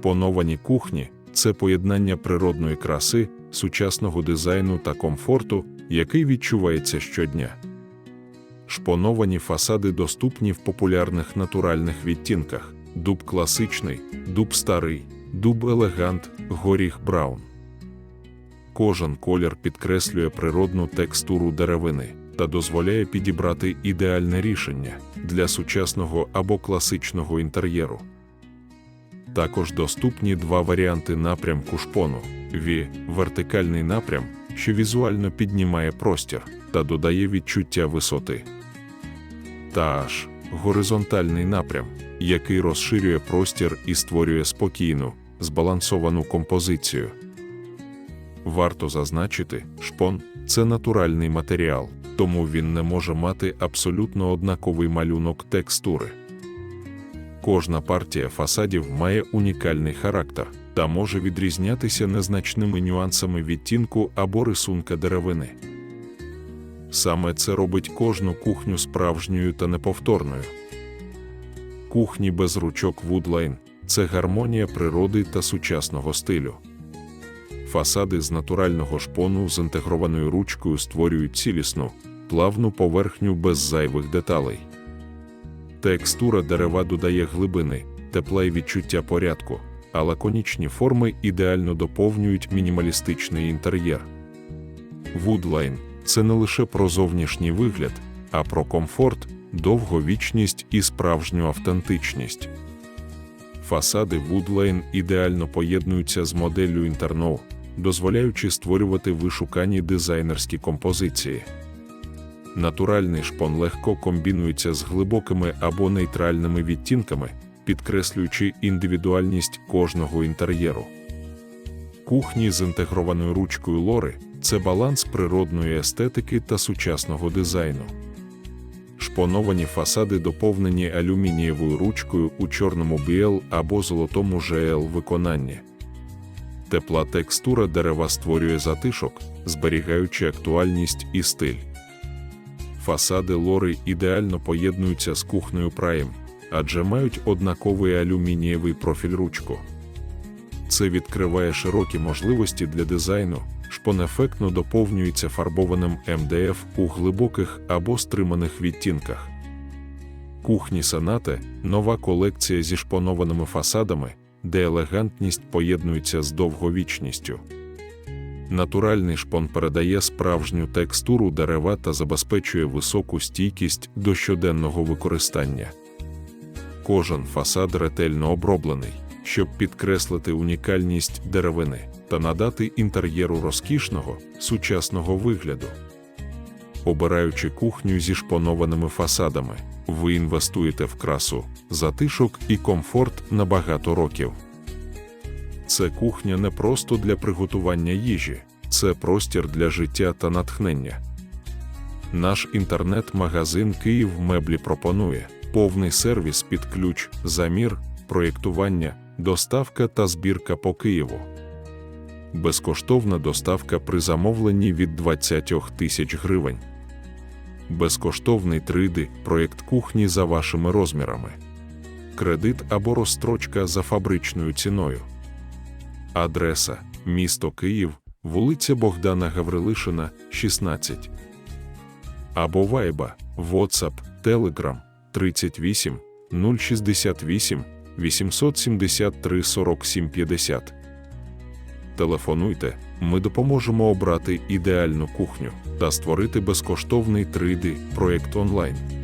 Шпоновані кухні це поєднання природної краси, сучасного дизайну та комфорту, який відчувається щодня. Шпоновані фасади доступні в популярних натуральних відтінках: дуб класичний, дуб старий, дуб елегант, горіх браун. Кожен колір підкреслює природну текстуру деревини та дозволяє підібрати ідеальне рішення для сучасного або класичного інтер'єру. Також доступні два варіанти напрямку шпону: Ві вертикальний напрям, що візуально піднімає простір та додає відчуття висоти. Та H горизонтальний напрям, який розширює простір і створює спокійну, збалансовану композицію. Варто зазначити, шпон це натуральний матеріал, тому він не може мати абсолютно однаковий малюнок текстури. Кожна партія фасадів має унікальний характер та може відрізнятися незначними нюансами відтінку або рисунка деревини. Саме це робить кожну кухню справжньою та неповторною. Кухні без ручок Woodline – це гармонія природи та сучасного стилю. Фасади з натурального шпону з інтегрованою ручкою створюють цілісну, плавну поверхню без зайвих деталей. Текстура дерева додає глибини, тепла й відчуття порядку, а лаконічні форми ідеально доповнюють мінімалістичний інтер'єр. Woodline – це не лише про зовнішній вигляд, а про комфорт, довговічність і справжню автентичність. Фасади Woodline ідеально поєднуються з моделлю Interno, дозволяючи створювати вишукані дизайнерські композиції. Натуральний шпон легко комбінується з глибокими або нейтральними відтінками, підкреслюючи індивідуальність кожного інтер'єру. Кухні з інтегрованою ручкою лори це баланс природної естетики та сучасного дизайну. Шпоновані фасади доповнені алюмінієвою ручкою у чорному BL або золотому GL виконанні. Тепла текстура дерева створює затишок, зберігаючи актуальність і стиль. Фасади лори ідеально поєднуються з кухнею Prime, адже мають однаковий алюмінієвий профіль ручку. Це відкриває широкі можливості для дизайну, шпон ефектно доповнюється фарбованим МДФ у глибоких або стриманих відтінках. Кухні Санате нова колекція зі шпонованими фасадами, де елегантність поєднується з довговічністю. Натуральний шпон передає справжню текстуру дерева та забезпечує високу стійкість до щоденного використання. Кожен фасад ретельно оброблений, щоб підкреслити унікальність деревини та надати інтер'єру розкішного, сучасного вигляду. Обираючи кухню зі шпонованими фасадами, ви інвестуєте в красу, затишок і комфорт на багато років. Це кухня не просто для приготування їжі, це простір для життя та натхнення. Наш інтернет-магазин Київ Меблі пропонує повний сервіс під ключ, замір, проєктування, доставка та збірка по Києву. Безкоштовна доставка при замовленні від 20 тисяч гривень. Безкоштовний 3D проєкт кухні за вашими розмірами. Кредит або розстрочка за фабричною ціною. Адреса місто Київ, вулиця Богдана Гаврилишина, 16. Або Вайба, WhatsApp, Telegram 38 068 873 47 50. Телефонуйте, ми допоможемо обрати ідеальну кухню та створити безкоштовний 3D проєкт онлайн.